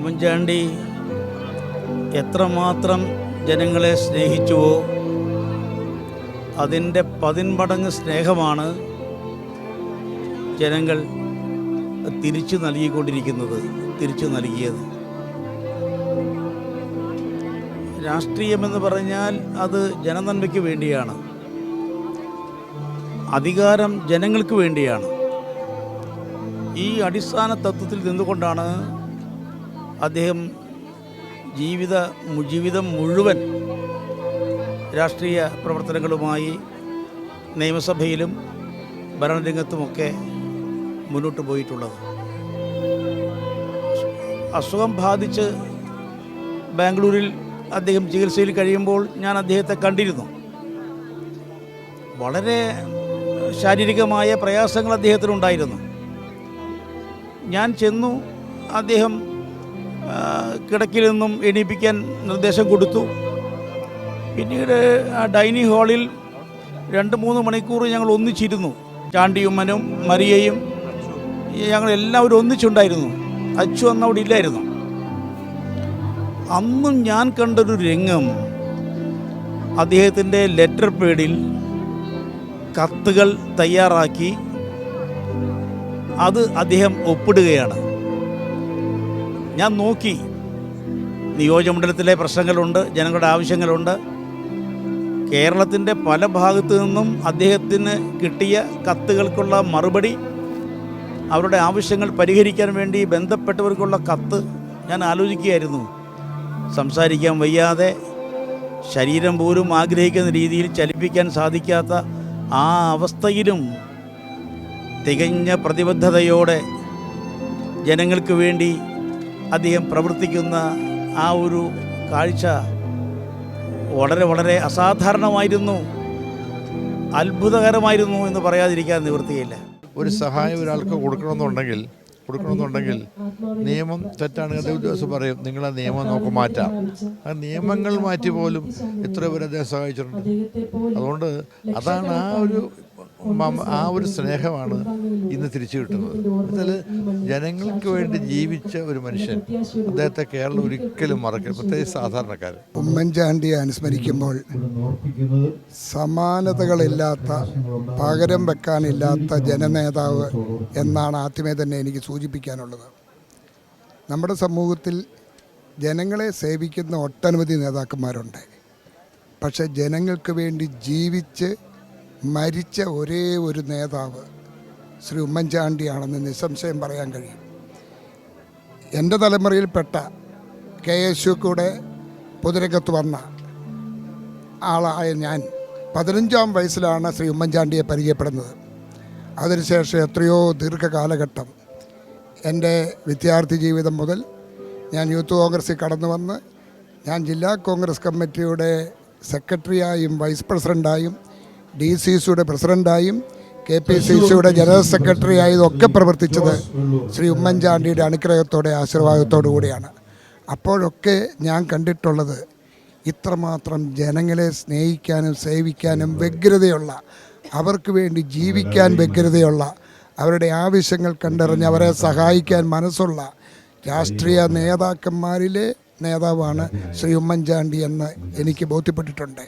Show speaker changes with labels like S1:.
S1: ഉമ്മൻചാണ്ടി എത്രമാത്രം ജനങ്ങളെ സ്നേഹിച്ചുവോ അതിന്റെ പതിന്മടങ്ങ് സ്നേഹമാണ് ജനങ്ങൾ തിരിച്ചു നൽകിക്കൊണ്ടിരിക്കുന്നത് തിരിച്ചു നൽകിയത്. രാഷ്ട്രീയമെന്ന് പറഞ്ഞാൽ അത് ജനനന്മയ്ക്ക് വേണ്ടിയാണ്. അധികാരം ജനങ്ങൾക്ക് വേണ്ടിയാണ്. ഈ അടിസ്ഥാന തത്വത്തിൽ നിന്നുകൊണ്ടാണ് അദ്ദേഹം ജീവിത ജീവിതം മുഴുവൻ രാഷ്ട്രീയ പ്രവർത്തനങ്ങളുമായി നിയമസഭയിലും ഭരണരംഗത്തുമൊക്കെ മുന്നോട്ട് പോയിട്ടുള്ളത്. അസുഖം ബാധിച്ച് ബാംഗ്ലൂരിൽ അദ്ദേഹം ചികിത്സയിൽ കഴിയുമ്പോൾ ഞാൻ അദ്ദേഹത്തെ കണ്ടിരുന്നു. വളരെ ശാരീരികമായ പ്രയാസങ്ങൾ അദ്ദേഹത്തിനുണ്ടായിരുന്നു. ഞാൻ ചെന്നു അദ്ദേഹം കിടക്കിൽ നിന്നും എണീപ്പിക്കാൻ നിർദ്ദേശം കൊടുത്തു. പിന്നീട് ആ ഡൈനിങ് ഹാളിൽ രണ്ട് മൂന്ന് മണിക്കൂർ ഞങ്ങൾ ഒന്നിച്ചിരുന്നു. ചാണ്ടിയുമ്മനും മരിയയും ഞങ്ങൾ എല്ലാവരും ഒന്നിച്ചുണ്ടായിരുന്നു. അച്ചു അന്ന് അവിടെ ഇല്ലായിരുന്നു. അന്നും ഞാൻ കണ്ടൊരു രംഗം. അദ്ദേഹത്തിന്റെ ലെറ്റർ പേഡിൽ കത്തുകൾ തയ്യാറാക്കി. അത് അദ്ദേഹം ഒപ്പിടുകയാണ്. ഞാൻ നോക്കി. നിയോജകമണ്ഡലത്തിലെ പ്രശ്നങ്ങളുണ്ട് ജനങ്ങളുടെ ആവശ്യങ്ങളുണ്ട്. കേരളത്തിന്റെ പല ഭാഗത്തു നിന്നും അദ്ദേഹത്തിന് കിട്ടിയ കത്തുകൾക്കുള്ള മറുപടി അവരുടെ ആവശ്യങ്ങൾ പരിഹരിക്കാൻ വേണ്ടി ബന്ധപ്പെട്ടവർക്കുള്ള കത്ത് ഞാൻ ആലോചിക്കുകയായിരുന്നു. സംസാരിക്കാൻ വയ്യാതെ ശരീരം പോലും ആഗ്രഹിക്കുന്ന രീതിയിൽ ചലിപ്പിക്കാൻ സാധിക്കാത്ത ആ അവസ്ഥയിലും തികഞ്ഞ പ്രതിബദ്ധതയോടെ ജനങ്ങൾക്ക് വേണ്ടി അദ്ദേഹം പ്രവർത്തിക്കുന്ന ആ ഒരു കാഴ്ച വളരെ വളരെ അസാധാരണമായിരുന്നു അത്ഭുതകരമായിരുന്നു എന്ന് പറയാതിരിക്കാൻ നിവൃത്തിയില്ല.
S2: ഒരു സഹായം ഒരാൾക്ക് കൊടുക്കണമെന്നുണ്ടെങ്കിൽ കൊടുക്കണമെന്നുണ്ടെങ്കിൽ നിയമം തെറ്റാണെങ്കിൽ ദിവസം പറയും. നിങ്ങൾ ആ നിയമം നമുക്ക് മാറ്റാം. ആ നിയമങ്ങൾ മാറ്റി പോലും എത്ര പേര് അദ്ദേഹം സഹായിച്ചിട്ടുണ്ട്. അതുകൊണ്ട് അതാണ് ആ ഒരു ആ ഒരു സ്നേഹമാണ് ഇന്ന് തിരിച്ചു കിട്ടുന്നത്. എന്നുവെച്ചാൽ ജനങ്ങൾക്ക് വേണ്ടി ജീവിച്ച ഒരു മനുഷ്യൻ അദ്ദേഹത്തെ കേരളം ഒരിക്കലും മറക്കില്ല പ്രത്യേകിച്ച് സാധാരണക്കാർ
S3: ഉമ്മൻചാണ്ടിയെ അനുസ്മരിക്കുമ്പോൾ സമാനതകളില്ലാത്ത പകരം വെക്കാനില്ലാത്ത ജനനേതാവ് എന്നാണ് ആദ്യമേ തന്നെ എനിക്ക് സൂചിപ്പിക്കാനുള്ളത്. നമ്മുടെ സമൂഹത്തിൽ ജനങ്ങളെ സേവിക്കുന്ന ഒട്ടനവധി നേതാക്കന്മാരുണ്ട്. പക്ഷേ ജനങ്ങൾക്ക് വേണ്ടി ജീവിച്ച് മരിച്ച ഒരേ ഒരു നേതാവ് ശ്രീ ഉമ്മൻചാണ്ടിയാണെന്ന് നിസ്സംശയം പറയാൻ കഴിയും. എന്റെ തലമുറയിൽപ്പെട്ട കെ എസ് യു കൂടെ പൊതുരംഗത്ത് വന്ന ആളായ ഞാൻ പതിനഞ്ചാം വയസ്സിലാണ് ശ്രീ ഉമ്മൻചാണ്ടിയെ പരിചയപ്പെടുന്നത്. അതിനുശേഷം എത്രയോ ദീർഘകാലഘട്ടം എന്റെ വിദ്യാർത്ഥി ജീവിതം മുതൽ ഞാൻ യൂത്ത് കോൺഗ്രസ്സിൽ കടന്നു വന്ന് ഞാൻ ജില്ലാ കോൺഗ്രസ് കമ്മിറ്റിയുടെ സെക്രട്ടറിയായും വൈസ് പ്രസിഡന്റായും ഡി സി സിയുടെ പ്രസിഡന്റായും കെ പി സി സിയുടെ ജനറൽ സെക്രട്ടറി ആയതും ഒക്കെ പ്രവർത്തിച്ചത് ശ്രീ ഉമ്മൻചാണ്ടിയുടെ അനുഗ്രഹത്തോടെ ആശീർവാദത്തോടു കൂടിയാണ്. അപ്പോഴൊക്കെ ഞാൻ കണ്ടിട്ടുള്ളത് ഇത്രമാത്രം ജനങ്ങളെ സ്നേഹിക്കാനും സേവിക്കാനും വ്യഗ്രതയുള്ള അവർക്ക് വേണ്ടി ജീവിക്കാൻ വ്യഗ്രതയുള്ള അവരുടെ ആവശ്യങ്ങൾ കണ്ടറിഞ്ഞ് അവരെ സഹായിക്കാൻ മനസ്സുള്ള രാഷ്ട്രീയ നേതാക്കന്മാരിലെ നേതാവാണ് ശ്രീ ഉമ്മൻചാണ്ടി എന്ന് എനിക്ക് ബോധ്യപ്പെട്ടിട്ടുണ്ട്.